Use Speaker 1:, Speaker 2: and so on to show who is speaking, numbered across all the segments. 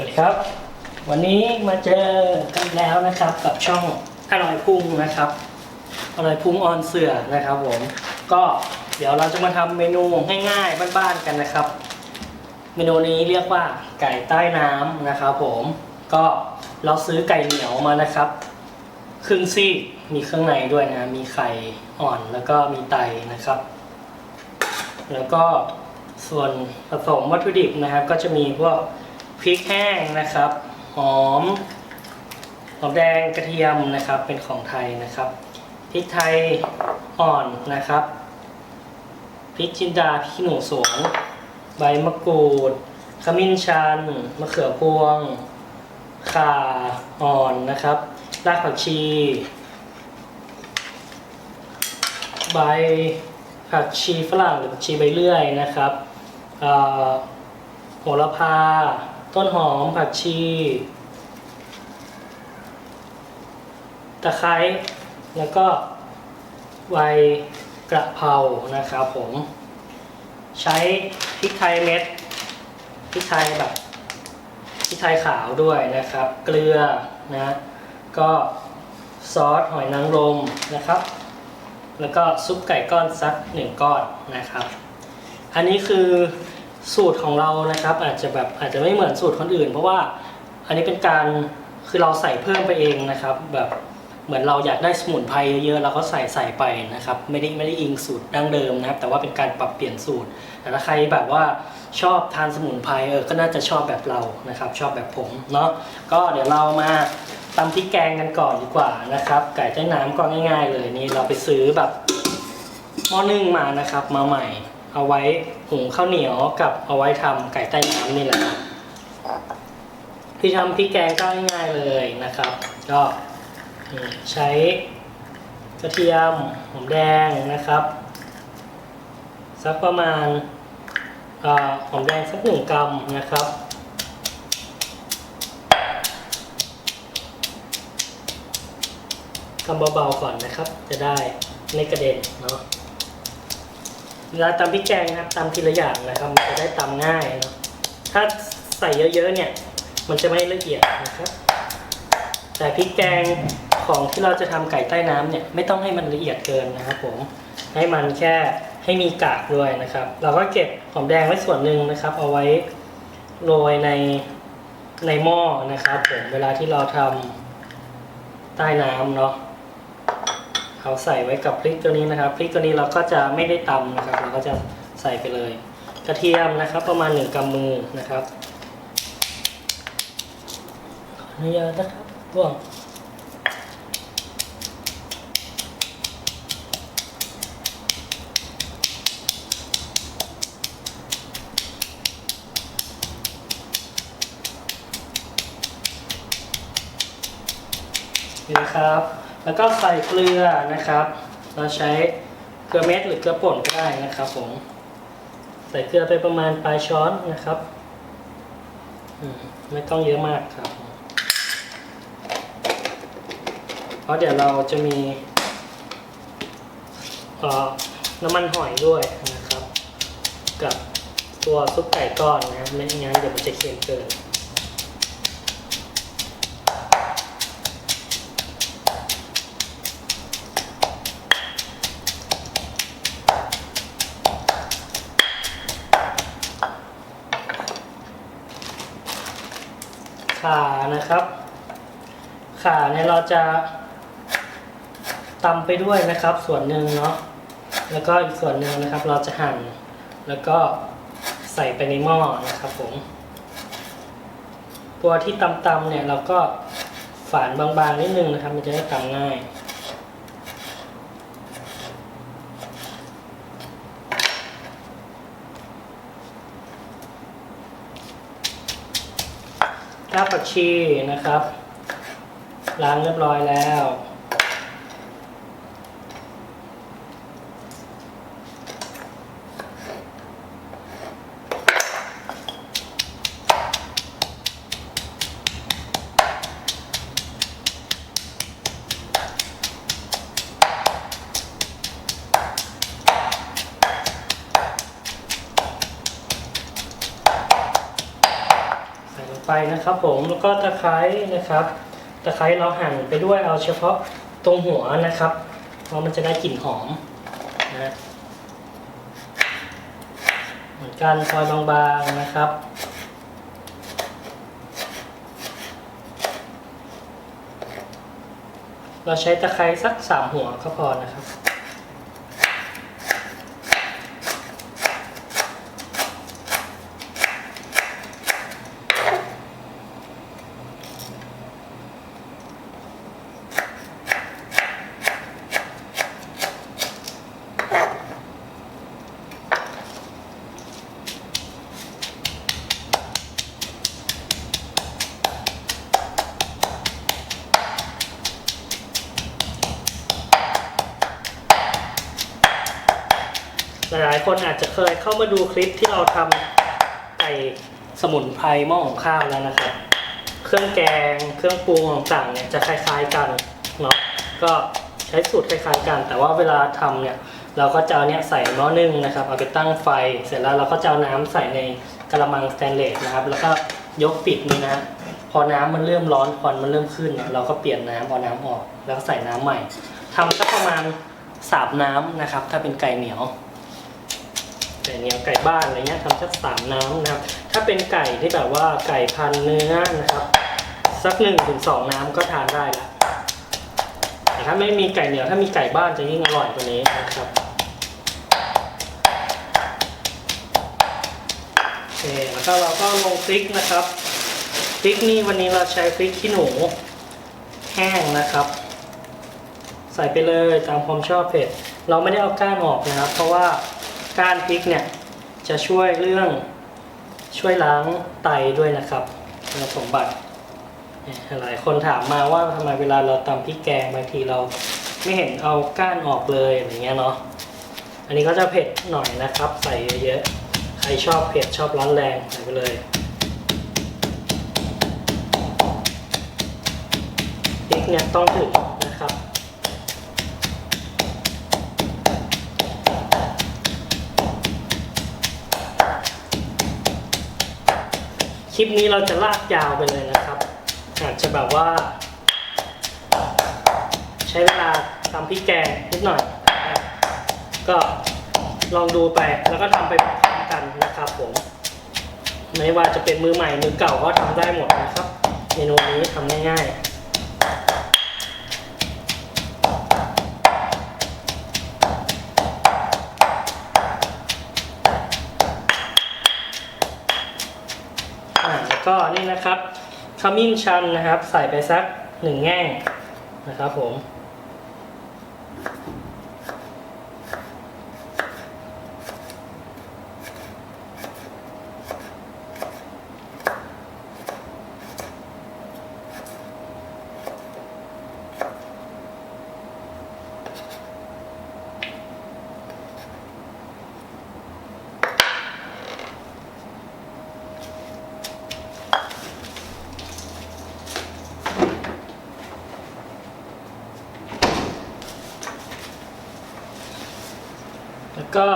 Speaker 1: สวัสดีครับ วันนี้มาเจอกันแล้วนะครับกับช่องอร่อยพุงนะครับอร่อยพุงออนเสือนะครับผมก็เดี๋ยวเราจะมาทำเมนูง่ายๆบ้านๆกันนะครับ เมนูนี้เรียกว่าไก่ใต้น้ำนะครับผมก็เราซื้อไก่เหนียวมานะครับครึ่งซี่มีเครื่องในด้วยนะมีไข่อ่อนแล้วก็มีไตนะครับ แล้วก็ส่วนผสมวัตถุดิบนะครับ ก็จะมีพวก พริกแห้งนะครับ หอมหอมแดงกระเทียมนะครับเป็นของไทยนะครับพริกไทยอ่อนนะครับพริกจินดาพริกหนูสวนใบมะกรูดขมิ้นชันมะเขือพวงข่าอ่อนนะครับรากผักชี ใบผักชีฝรั่งหรือผักชีใบเลื่อยนะครับโหระพา ต้นหอมผักชี ตะไคร้แล้วก็ใบกระเพรานะครับผม ใช้พริกไทยเม็ดพริกไทยแบบพริกไทยขาวด้วยนะครับ เกลือนะ ก็ซอสหอยนางรมนะครับ แล้วก็ซุปไก่ก้อนสักหนึ่งก้อนนะครับ อันนี้คือ สูตรของเรานะครับ อาจจะแบบอาจจะไม่เหมือนสูตรคนอื่น เพราะว่าอันนี้เป็นการคือเราใส่เพิ่มไปเองนะครับ แบบเหมือนเราอยากได้สมุนไพรเยอะๆเราก็ใส่ใส่ไปนะครับ ไม่ได้ไม่ได้อิงสูตรดั้งเดิมนะครับ แต่ว่าเป็นการปรับเปลี่ยนสูตร แต่ถ้าใครแบบว่าชอบทานสมุนไพรเออก็น่าจะชอบแบบเรานะครับ ชอบแบบผมเนาะก็เดี๋ยวเรามาตำพริกแกงกันก่อนดีกว่านะครับ ไก่ใต้น้ำก็ง่าย ๆ เลยนี่เราไปซื้อแบบหม้อนึ่งมานะครับ มาใหม่ เอาไว้หุงข้าวเหนียวกับเอาไว้ทำไก่ใต้น้ำนี่แหละครับที่ทำพริกแกงก็ง่ายๆเลยนะครับ ก็ใช้กระเทียมหอมแดงนะครับสักประมาณหอมแดงสักหนึ่งกรัมนะครับทำเบาๆก่อนนะครับ จะได้ไม่กระเด็นเนาะ เวลาตำพริกแกงนะครับตำทีละอย่างนะครับมันจะได้ตำง่ายเนาะถ้าใส่เยอะๆเนี่ยมันจะไม่ละเอียดนะครับแต่พริกแกงของที่เราจะทำไก่ใต้น้ำเนี่ยไม่ต้องให้มันละเอียดเกินนะครับผมให้มันแค่ให้มีกากด้วยนะครับ เราก็เก็บหอมแดงไว้ส่วนหนึ่งนะครับ เอาไว้โรยในในหม้อนะครับผมเวลาที่เราทำใต้น้ำเนาะ เอาใส่ไว้กับพริกตัวนี้นะครับพริกตัวนี้เราก็จะไม่ได้ตำนะครับ เราก็จะใส่ไปเลย กระเทียมนะครับ ประมาณหนึ่งกำมือนะครับขออนุญาตนะครับร่วงนี่นะครับ แล้วก็ใส่เกลือนะครับ เราใช้เกลือเม็ดหรือเกลือป่นก็ได้นะครับผม ใส่เกลือไปประมาณปลายช้อนนะครับไม่ต้องเยอะมากครับ เพราะเดี๋ยวเราจะมีน้ำมันหอยด้วยนะครับ กับตัวซุปไก่ก้อนนะไม่งั้นเดี๋ยวมันจะเค็มเกิน ขานะครับ ขาเนี่ยเราจะตำไปด้วยนะครับ ส่วนหนึ่งเนาะแล้วก็อีกส่วนหนึ่งนะครับ เราจะหั่นแล้วก็ใส่ไปในหม้อนะครับผมตัวที่ตำๆเนี่ยเราก็ฝานบางๆนิดนึงนะครับ มันจะได้ตำง่ายากผักชีนะครับ ล้างเรียบร้อยแล้ว นะครับผมแล้วก็ตะไคร้นะครับ ตะไคร้เราหั่นไปด้วยเอาเฉพาะตรงหัวนะครับ เพราะมันจะได้กลิ่นหอมนะเหมือนกันซอยบางๆนะครับเราใช้ตะไคร้สักสามหัวก็พอนะครับ คนอาจจะเคยเข้ามาดูคลิปที่เราทำไก่สมุนไพรหม้อของข้าวแล้วนะครับ เครื่องแกงเครื่องปรุงต่างๆเนี่ยจะคล้ายๆกันเนาะก็ใช้สูตรคล้ายๆกัน แต่ว่าเวลาทำเนี่ยเราก็จะเอาเนี่ยใส่หม้อนึ่งนะครับ เอาไปตั้งไฟเสร็จแล้วเราก็จะเอาน้ำใส่ในกระมังสแตนเลสนะครับ แล้วก็ยกปิดนี่นะพอน้ำมันเริ่มร้อนควันมันเริ่มขึ้นเนี่ยเราก็เปลี่ยนน้ำเอาน้ำออก แล้วก็ใส่น้ำใหม่ทำสักประมาณสามน้ำนะครับ ถ้าเป็นไก่เหนียว ไก่เหนียวไก่บ้านอะไรเงี้ยทำสักสามน้ำนะครับ ถ้าเป็นไก่ที่แบบว่าไก่พันเนื้อนะครับ สักหนึ่งถึงสองน้ำก็ทานได้ละแต่ถ้าไม่มีไก่เหนียวถ้ามีไก่บ้านจะยิ่งอร่อยกว่านี้นะครับโอเคแล้วก็เราก็ลงพริกนะครับพริกนี่วันนี้เราใช้พริกขี้หนูแห้งนะครับ ใส่ไปเลยตามความชอบเผ็ด เราไม่ได้เอาก้านออกนะครับ เพราะว่า ก้านพริกเนี่ยจะช่วยเรื่องช่วยล้างไตด้วยนะครับคุณสมบัติหลายคนถามมาว่าทำไมเวลาเราตำพริกแกงบางทีเราไม่เห็นเอาก้านออกเลยอย่างเงี้ยเนาะอันนี้ก็จะเผ็ดหน่อยนะครับ ใส่เยอะๆใครชอบเผ็ดชอบร้อนแรงใส่ไปเลยพริกเนี่ยต้องถึงนะครับ ลิปนี้เราจะลากยาวไปเลยนะครับอาจจะแบบว่า ใช้เวลาทำพริกแกงนิดหน่อย ก็ลองดูไปแล้วก็ทำไปพร้อมกันนะครับผมไม่ว่าจะเป็นมือใหม่มือเก่าก็ทำได้หมดนะครับ เมนูนี้ทำง่ายๆ ก็นี่นะครับขมิ้นชันนะครับ ใส่ไปสักหนึ่งแง่งนะครับผม แล้วก็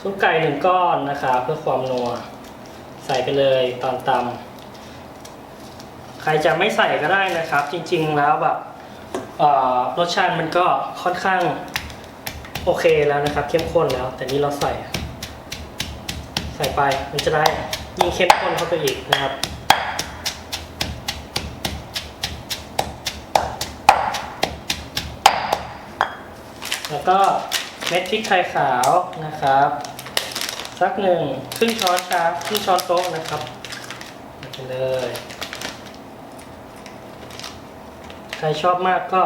Speaker 1: ซุปไก่หนึ่งก้อนนะครับเพื่อความนัว ใส่ไปเลยตอนตำใครจะไม่ใส่ก็ได้นะครับ จริง ๆ แล้วแบบรสชาติมันก็ค่อนข้างโอเคแล้วนะครับ เข้มข้นแล้ว แต่นี่เราใส่ ใส่ไปมันจะได้ยิ่งเข้มข้นเข้าไปอีกนะครับแล้วก็ เม็ดพริกไทยขาวนะครับ สักหนึ่งครึ่งช้อนชาครึ่งช้อนโต๊ะนะครับไปเลยใครชอบมากก็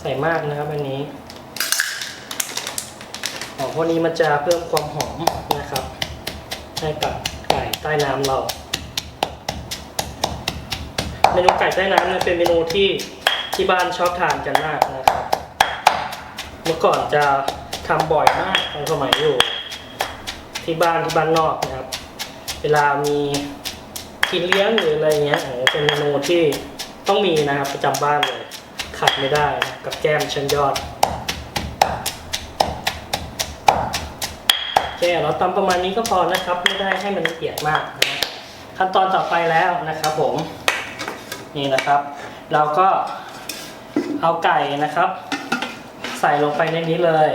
Speaker 1: ใส่มากนะครับอันนี้ของพวกนี้มันจะเพิ่มความหอมนะครับ ให้กับไก่ใต้น้ำเรา เมนูไก่ใต้น้ำเนี่ยเป็นเมนูที่ที่บ้านชอบทานกันมากนะครับ เมื่อก่อนจะ ทำบ่อยมากตอนสมัยอยู่ ที่บ้านที่บ้านนอกนะครับ เวลามีกินเลี้ยงหรืออะไรเงี้ยโอ้เป็นเมนูที่ต้องมีนะครับประจำบ้านเลยขาดไม่ได้นะกับแก้มชั้นยอดโอเคเราตำประมาณนี้ก็พอนะครับ ไม่ได้ให้มันละเอียดมากนะขั้นตอนต่อไปแล้วนะครับผม นี่นะครับ เราก็เอาไก่นะครับ ใส่ลงไปในนี้เลย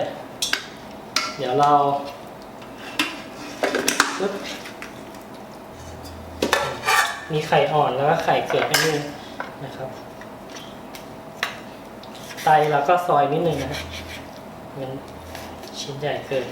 Speaker 1: เดี๋ยวเราปึ๊บมีไข่อ่อนแล้วก็ไข่เกิดนิดนึงนะครับ ไตเราก็ซอยนิดนึงนะมันชิ้นใหญ่เกิน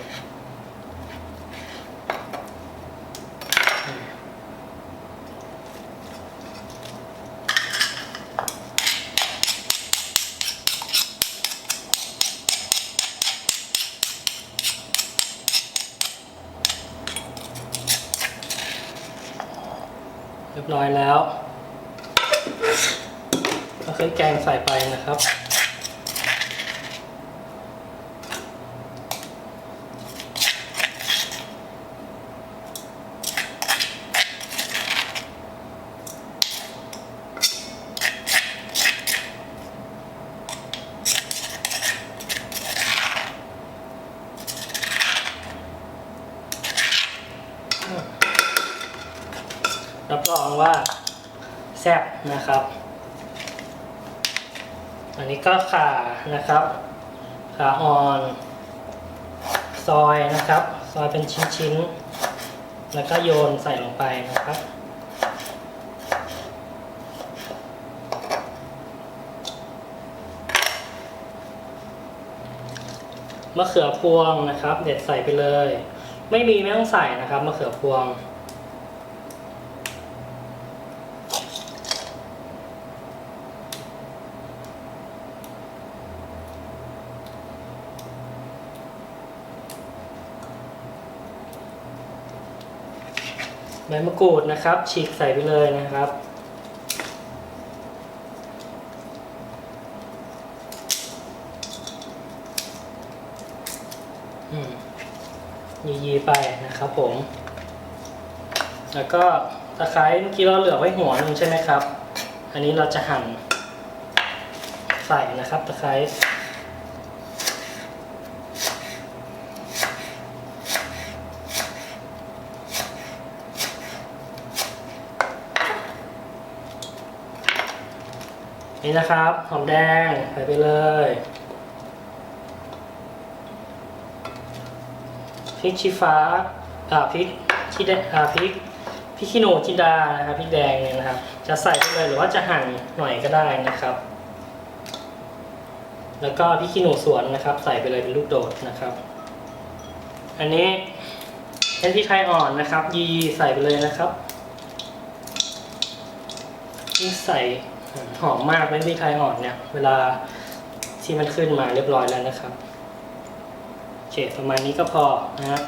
Speaker 1: อยแล้วก็คือแกงใส่ไปนะครับรับรองว่าแซ่บ นะครับ อันนี้ก็ขานะครับ ขาอ่อน ซอยนะครับ ซอยเป็นชิ้นๆ แล้วก็โยนใส่ลงไปนะครับมะเขือพวงนะครับ เด็ดใส่ไปเลย ไม่มีไม่ต้องใส่นะครับมะเขือพวง บมะกรูดนะครับ ฉีกใส่ไปเลยนะครับ ยีๆไปนะครับผม แล้วก็ตะไคร้เมื่อกี้เราเหลือไว้หัวนึงใช่ไหมครับ อันนี้เราจะหั่นใส่นะครับตะไคร้ นี่นะครับหอมแดงใส่ไปเลยพริกชี้ฟ้าอ่าพริกชี้แดงอ่าพริกพริกขี้หนูจินดานะครับพริกแดงเนี่ยนะครับ จะใส่ไปเลยหรือว่าจะหั่นหน่อยก็ได้นะครับ แล้วก็พริกขี้หนูสวนนะครับ ใส่ไปเลยเป็นลูกโดดนะครับ อันนี้เป็นพริกไทยอ่อนนะครับ ยีใส่ไปเลยนะครับนี่ใส่ หอมมากไม่มีใครอ่อนเนี่ย เวลาที่มันขึ้นมาเรียบร้อยแล้วนะครับโอเคประมาณนี้ก็พอนะครับ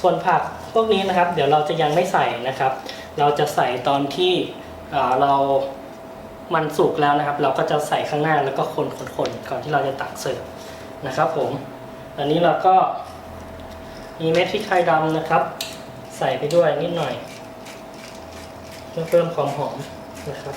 Speaker 1: ส่วนผักพวกนี้นะครับ เดี๋ยวเราจะยังไม่ใส่นะครับ เราจะใส่ตอนที่เรามันสุกแล้วนะครับ เราก็จะใส่ข้างหน้าแล้วก็คนคนคนก่อนที่เราจะตักเสิร์ฟนะครับ ผมตอนนี้เราก็มีเม็ดพริกไทยดำนะครับ ใส่ไปด้วยนิดหน่อย เพื่อเพิ่มความหอมนะครับ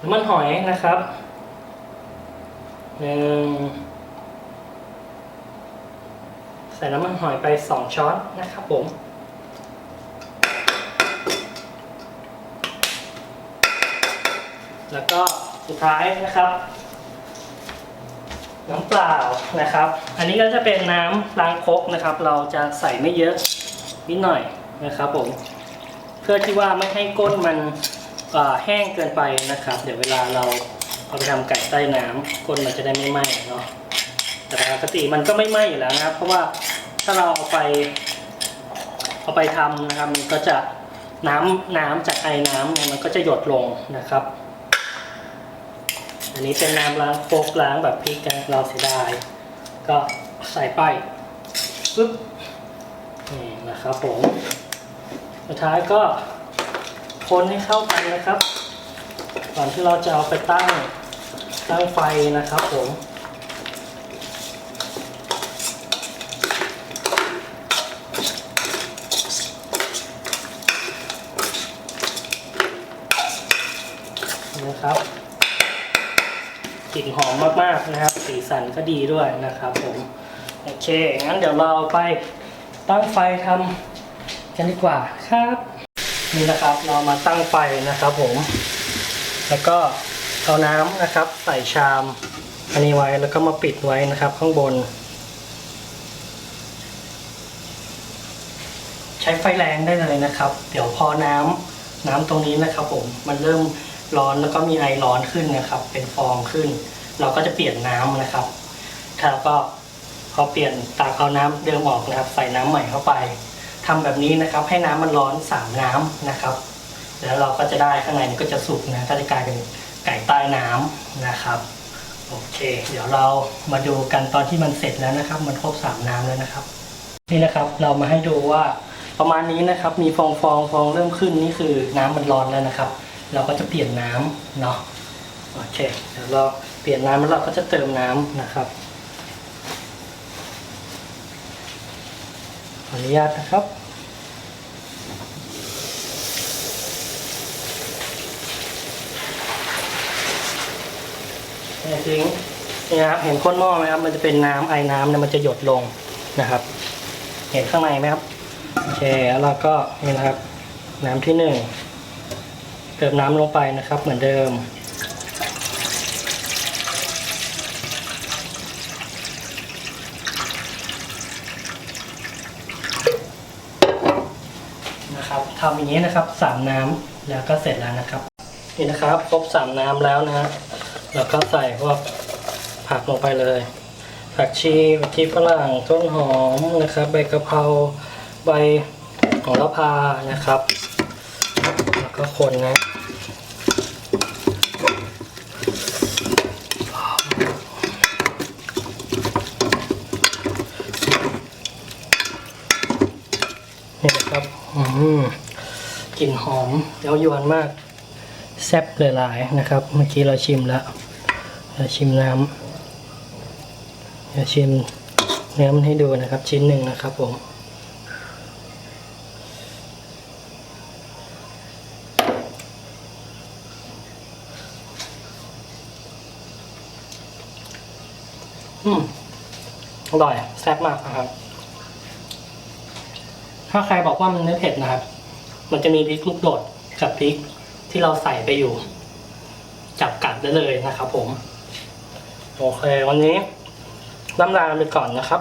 Speaker 1: น้ำมันหอยนะครับหนึ่งใส่น้ำมันหอยไปสองช้อนนะครับผม แล้วก็สุดท้ายนะครับ น้ำเปล่านะครับ อันนี้ก็จะเป็นน้ำล้างครกนะครับ เราจะใส่ไม่เยอะนิดหน่อยนะครับผมเพื่อที่ว่าไม่ให้ก้นมันแห้งเกินไปนะครับ เดี๋ยวเวลาเราเอาไปทำไก่ใต้น้ำก้นมันจะได้ไม่ไหม้เนาะแต่ปกติมันก็ไม่ไหม้อยู่แล้วนะครับ เพราะว่าถ้าเราเอาไปเอาไปทำนะครับ มันก็จะน้ำน้ำจากไอ้น้ำเนี่ยมันก็จะหยดลงนะครับ อันนี้เป็นน้ำล้างโฟกล้างแบบพริกนะเราเสียดาย ก็ใส่ไปปึ๊บนี่นะครับผมสุดท้ายก็คนให้เข้ากันนะครับ ก่อนที่เราจะเอาไปตั้งตั้งไฟนะครับผม นะครับ กลิ่นหอมมากๆนะครับ สีสันก็ดีด้วยนะครับผมโอเคงั้นเดี๋ยวเราไปตั้งไฟทำกันดีกว่าครับนี่นะครับเรามาตั้งไฟนะครับผม แล้วก็เอาน้ำนะครับ ใส่ชามอันนี้ไว้แล้วก็มาปิดไว้นะครับ ข้างบน ใช้ไฟแรงได้เลยนะครับ เดี๋ยวพอน้ำน้ำตรงนี้นะครับ ผมมันเริ่ม ร้อนแล้วก็มีไอร้อนขึ้นนะครับ เป็นฟองขึ้น เราก็จะเปลี่ยนน้ำนะครับแล้วก็พอเปลี่ยนตากเอาน้ำเดิมออกนะครับ ใส่น้ำใหม่เข้าไปทำแบบนี้นะครับ ให้น้ำมันร้อนสามน้ำนะครับ แล้วเราก็จะได้ข้างในมันก็จะสุกนะก็จะกลายเป็นไก่ใต้น้ำนะครับโอเค เดี๋ยวเรามาดูกันตอนที่มันเสร็จแล้วนะครับ มันครบสามน้ำแล้วนะครับ นี่นะครับเรามาให้ดูว่าประมาณนี้นะครับ มีฟองฟองฟองเริ่มขึ้นนี่คือน้ำมันร้อนแล้วนะครับ เราก็จะเปลี่ยนน้ำเนาะโอเคเดี๋ยวเราเปลี่ยนน้ำแล้วเราก็จะเติมน้ำนะครับขออนุญาตนะครับเนี่ยทิ้งนี่นะครับเห็นก้นหม้อไหมครับมันจะเป็นน้ำไอ้น้ำเนี่ยมันจะหยดลงนะครับ เห็นข้างในไหมครับโอเคแล้วเราก็นี่นะครับ น้ำที่หนึ่ง เติมน้ำลงไปนะครับเหมือนเดิม นะครับทำอย่างนี้นะครับสามน้ำแล้วก็เสร็จแล้วนะครับ นี่นะครับครบสามน้ำแล้วนะฮะแล้วก็ใส่พวกผักลงไปเลย ผักชีผักชีฝรั่งต้นหอมนะครับ ใบกะเพราใบโหระพานะครับ ก็คนนะนี่นะครับอืมกลิ่นหอมเย้ายวนมาก แซ่บเลยหลายนะครับ เมื่อกี้เราชิมแล้วเราชิมน้ำเราชิมเนื้อมันให้ดูนะครับ ชิ้นหนึ่งนะครับผม อร่อยแซ่บมากนะครับ ถ้าใครบอกว่ามันไม่เผ็ดนะครับ มันจะมีพริกลูกโดดกับพริกที่เราใส่ไปอยู่ จับกัดได้เลยนะครับผม โอเค วันนี้ล่ำลาไปก่อนนะครับ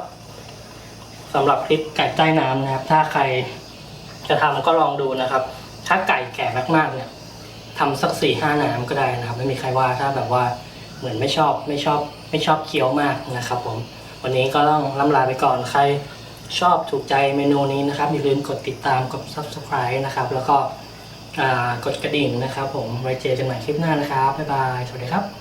Speaker 1: สำหรับคลิปไก่ใต้น้ำนะครับ ถ้าใครจะทำก็ลองดูนะครับ ถ้าไก่แก่มากๆเนี่ยทำสักสี่ห้าน้ำก็ได้นะครับ ไม่มีใครว่าถ้าแบบว่าเหมือนไม่ชอบไม่ชอบ ไม่ชอบเคี้ยวมากนะครับผม วันนี้ก็ต้องล่ำลาไปก่อนใครชอบถูกใจเมนูนี้นะครับ อย่าลืมกดติดตามกด subscribe นะครับ แล้วก็กดกระดิ่งนะครับ ผมไว้เจอกันใหม่คลิปหน้านะครับบ๊ายบายสวัสดีครับ